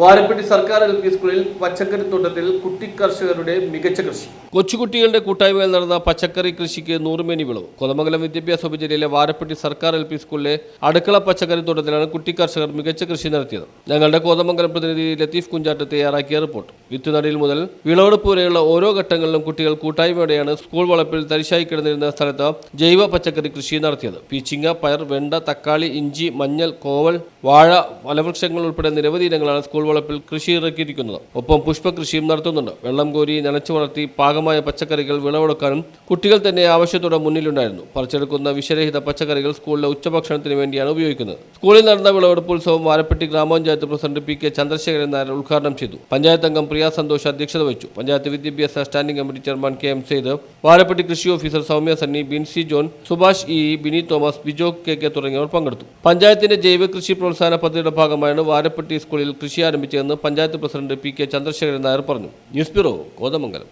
വാരപ്പെട്ടി സർക്കാർ L P സ്കൂളിൽ പച്ചക്കറി തോട്ടത്തിൽ കുട്ടി കർഷകരുടെ മികച്ച കൃഷി. കൊച്ചുകുട്ടികളുടെ കൂട്ടായ്മയിൽ നടന്ന പച്ചക്കറി കൃഷിക്ക് നൂറുമേനി വിളവ്. കൊതമംഗലം വിദ്യാഭ്യാസ ഉപജില്ലയിലെ വാരപ്പെട്ടി സർക്കാർ എൽ പി സ്കൂളിലെ അടുക്കള പച്ചക്കറി തോട്ടത്തിലാണ് കുട്ടി കർഷകർ മികച്ച കൃഷി നടത്തിയത്. ഞങ്ങളുടെ കോതമംഗലം പ്രതിനിധി ലത്തീഫ് കുഞ്ചാട്ട് തയ്യാറാക്കിയ റിപ്പോർട്ട്. വിത്തുനടിയിൽ മുതൽ വിളവെടുപ്പ് വരെയുള്ള ഓരോ ഘട്ടങ്ങളിലും കുട്ടികൾ കൂട്ടായ്മയോടെയാണ് സ്കൂൾ വളപ്പിൽ തരിശായി കിടന്നിരുന്ന സ്ഥലത്ത് ജൈവ പച്ചക്കറി കൃഷി നടത്തിയത്. പീച്ചിങ്ങ പയർ വെണ്ട തക്കാളി ഇഞ്ചി മഞ്ഞൾ കോവൽ വാഴ ഫലവൃക്ഷങ്ങൾ ഉൾപ്പെടെ നിരവധി ഇനങ്ങളാണ് സ്കൂൾ വളപ്പിൽ കൃഷി ഇറക്കിയിരിക്കുന്നത്. ഒപ്പം പുഷ്പകൃഷിയും നടത്തുന്നുണ്ട്. വെള്ളം കോരി നനച്ചു വളർത്തി പാകമായ പച്ചക്കറികൾ വിളവെടുക്കാനും കുട്ടികൾ തന്നെ ആവശ്യത്തോടെ മുന്നിലുണ്ടായിരുന്നു. പറിച്ചെടുക്കുന്ന വിഷരഹിത പച്ചക്കറികൾ സ്കൂളിലെ ഉച്ചഭക്ഷണത്തിന് വേണ്ടിയാണ് ഉപയോഗിക്കുന്നത്. സ്കൂളിൽ നടന്ന വിളവെടുപ്പ് ഉത്സവം Varappetty grama panchayat president P K Chandrasekharan Nair ഉദ്ഘാടനം ചെയ്തു. പഞ്ചായത്ത് അംഗം പ്രിയ സന്തോഷ് അധ്യക്ഷത വഹിച്ചു. പഞ്ചായത്ത് വിദ്യാഭ്യാസ standing committee chairman K M Syed Varappetty കൃഷി officer Soumya Sunny Binsy John Subhash E Bini Thomas Bijo K K തുടങ്ങിയവർ പങ്കെടുത്തു. പഞ്ചായത്തിന്റെ ജൈവ കൃഷി പ്രോത്സാഹന പദ്ധതിയുടെ ഭാഗമായാണ് വാരപ്പെട്ടി സ്കൂളിൽ കൃഷി ആരംഭിച്ചതെന്ന് panchayat president P K Chandrasekharan Nair പറഞ്ഞു. News bureau Kothamangalam.